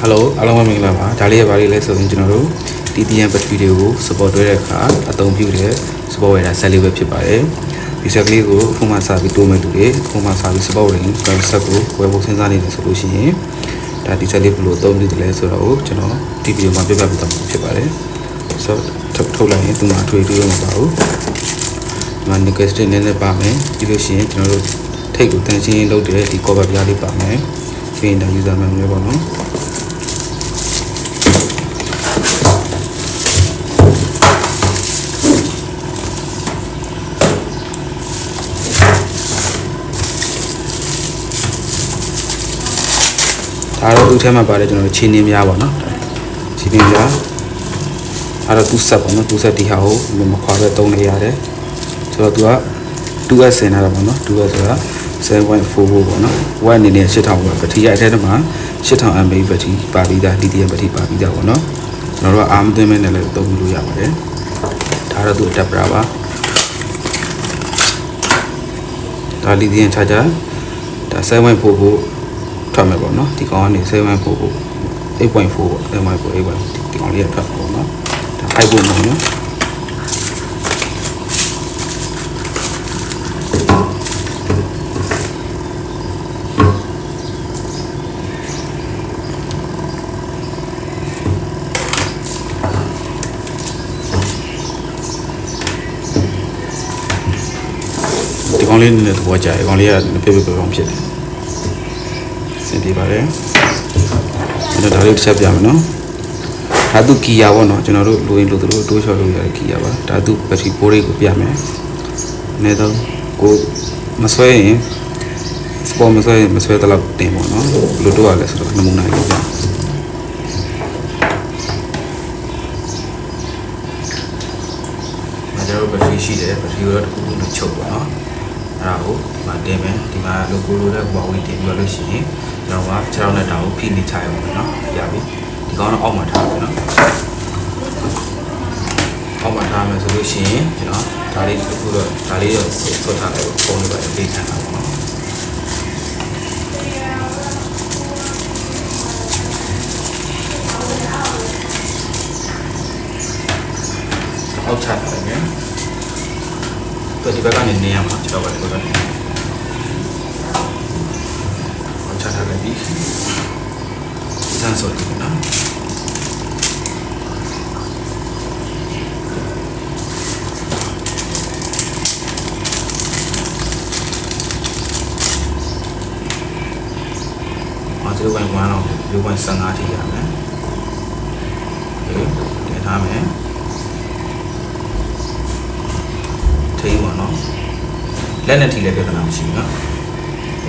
ဟယ်လိုအားလုံးပဲမင်္ဂလာပါဒါလေးရပါလေးလဲဆိုရင်ကျွန်တော်တို့ TPN battery တွေကို support တွဲတဲ့အခါအသုံးပြုတဲ့ support ဝယ်တာ set လေးပဲဖြစ်ပါတယ်ဒီ set လေးကိုအခုမှစပြီးတိုးမဲ့သူတွေအခုမှစပြီး support ဝင် set ကိုဝယ်ဖို့စဉ်းစားနေတယ်ဆိုလို့ရှိရင်ဒါဒီ set လေးဘယ်လိုအသုံးပြုတယ်လဲဆိုတော့ကျွန်တော်ဒီဗီဒီယိုမှာပြပြပေးသွားမှာဖြစ်ပါတယ်ဆိုတော့ထုတ်ထုတ်လိုက်ရင်သူမှထွေထွေမပါဘူးဒီမှာ negative နည်းနည်းပါမယ်ပြီးလို့ရှိရင်ကျွန်တော်တို့ထိတ်ကိုတန်ရှင်းလုပ်တဲ့ဒီ cover ပြားလေးပါမယ်ပြီးရင်ဒါ user manual ပေါ့နော် ဒါတော့သူ့ထဲမှာပါတယ်ကျွန်တော်ချင်းနေများပါနော်ချင်းနေများအဲ့တော့သူ့ဆက်ပါနော်သူ့ဆက်ဒီဟာကိုမခွာပဲသုံးနေရတယ်ဆိုတော့သူက 2S ဆင်လာတာပေါ့နော် 2S ဆိုတာ7.44ပေါ့နော်ဝက်အနေနဲ့8000ပါဘက်ထရီအဲ့ထဲမှာ8000 mAh ဘက်ထရီပါပြီးသား lithium ဘက်ထရီပါပြီးသားပေါ့နော်ကျွန်တော်တို့ကအာမသွင်းမဲနဲ့လည်းသုံးလို့ရပါတယ်ဒါတော့သူအတက်ပရာပါဒါ lithium charger ဒါ7.44 thuật mày bảo nó, thì con để xem mày phụ ấy quay phụ đây mày phụ ấy quay thì con liên thuận của nó là phải vùng nó nhá. Con lên là thua chạy con lên là bê bê bê không chết စ်တယ်စင်ပြပါတယ်ကျွန်တော်ဒါလေးတစ်ချက်ပြမယ်နော်ဒါသူကီယာပေါ့နော်ကျွန်တော်တို့လိုရင်လိုသလိုတိုးချော်လို့ရတဲ့ကီယာပါဒါသူဘက်ထရီပိုးလေးကိုပြမယ်နေတော့ကိုမဆွဲရင်စပေါ်မဆွဲရင်မဆွဲတော့တင်ပေါ့နော်ဘယ်လိုတိုးရလဲဆိုတော့နမူနာလေးပြမကျွန်တော်ဘက်ထရီရှိတယ်ဘက်ထရီတော့တစ်ခုခုနဲ့ချုပ်ပါနော်အဲ့ဒါကိုဒီမှာတင်မယ်ဒီမှာ logo လိုတဲ့ဟွာဝေးတင်ပြီးတော့လို့ရှိရင် ကျွန်တော်ကခြေထောက်နဲ့တောင်ကိုဖိနေချရအောင်မယ်နော်ရပြီဒီကောင်တော့အောက်မှာထားမယ်နော်အောက်မှာထားမယ်ဆိုလို့ရှိရင်ကျွန်တော်ဒါလေးတစ်ခုတော့ဒါလေးတော့ဆွတ်ထားလိုက်ပုံလေးပါပေးချင်တာပေါ့နော်အောက်ချထားလိုက်မယ်တော့ဒီဘက်ကနေနေရမှာကျွန်တော်ကဒီဘက်ကနေအောက်ချထားလိုက်ပြီ ဆိုကြည့်နော်0.1တော့0.15ထိရမယ်။ဒီတင်ထားမယ်။ထိပါတော့။လက်နဲ့ထိလည်းပြဿနာမရှိဘူးနော်။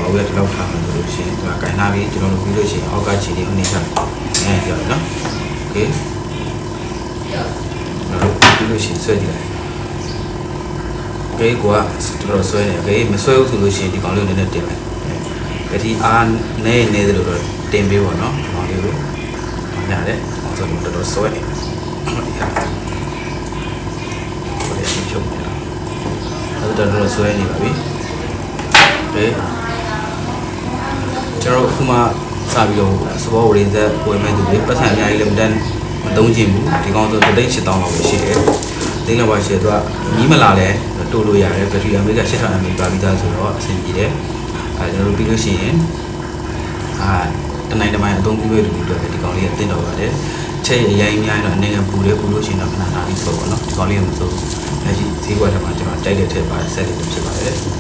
ဘာလို့လဲဒီလောက်ထားမှာလို့ရှိရင်ဒီမှာကင်လာပြီးကျွန်တော်တို့ပြီးလို့ရှိရင်အောက်ကခြေလေးကိုနှိမ့်ချမယ်အဲပြောနော် okay နော်ပြီးလို့ရှိရင်ဆွဲကြည့်လိုက် okay ကိုကတော်တော်ဆွဲနေ okay မဆွဲဘူးဆိုလို့ရှိရင်ဒီကောင်လေးကိုနည်းနည်းတင်လိုက်ပတိအားနေနေတယ်လို့တော့တင်ပေးပါနော်ဒီကောင်လေးကိုညာတယ်အောင်ဆိုတော့တော်တော်ဆွဲနေဒီဟာကိုလည်းချုပ်နေတာအဲ့တော့တော်တော်ဆွဲနေပါပြီ okay ကျွန်တော်အခုမှစပြီးတော့စဘောဝရင်းသက်ဝင်မဲ့သူတွေပတ်စံအများကြီးလည်းမတန်းမသုံးချင်ဘူးဒီကောင်ဆိုတိတ်8000လောက်ပဲရှိတယ်။တိတ်လောက်ပါရှိတယ်သူကနီးမလာလဲတိုးလို့ရတယ်ဘက်ထရီအမေက8000 mAh ပါပြီးသားဆိုတော့အဆင်ပြေတယ်။အဲကျွန်တော်တို့ပြီးလို့ရှိရင်အာတနိုင်တမိုင်အသုံးပြုရတဲ့လူတွေဒီကောင်လေးကတင်တော့ပါတယ်။ချက်အရင်အများကြီးတော့အနေနဲ့ပူတယ်ပူလို့ရှိရင်တော့ခဏနာပြီးဆိုပေါ့နော်ဒီကောင်လေးကမစိုးဘူး။အဲဒီဈေးကွက်ထဲမှာကျွန်တော်တိုက်တဲ့ထည့်ပါဆက်တယ်ဖြစ်ပါတယ်။ဆို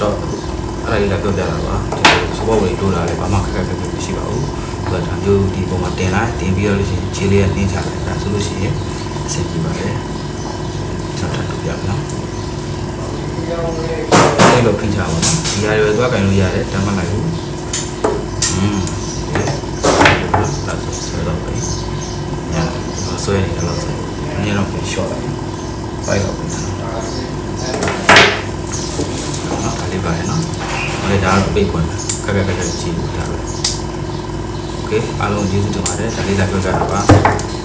တော့ အဲ့ဒါလေးလည်းပြောပြတာပါ။ဒီစဘောဝေတိုးတာလည်းဘာမှခက်ခက်ခက်ခက်မရှိပါဘူး။သူကဒါမျိုးဒီပုံမှာတင်လိုက်တင်ပြီးတော့လို့ရှိရင်ခြေလေးကနှင်းချလိုက်ဒါဆိုလို့ရှိရင်အဆင်ပြေပါတယ်။ကျွန်တော်ထပ်ပြပြနော်။အဲ့လိုဖိချပါတော့။ဒီဟာတွေသွားကင်လို့ရတယ်တမ်းမလိုက်ဘူး။อืมဒါဆိုဆိုတော့ပဲ။ညာဆွဲနေတယ်လို့ဆို။အနည်းတော့ပြန် short လိုက်။ပိုက်တော့ပြန်။နော်ဒါလေးပါရနော်။ အဲ့ဒါတော့ပိတ်ခွင့်ခက်ခက်ခက်ခက်ကြည့်လို့ဒါပဲ။ Okay အားလုံးကျေးဇူးတင်ပါတယ်ဒါလေးသာပြောကြတာပါ။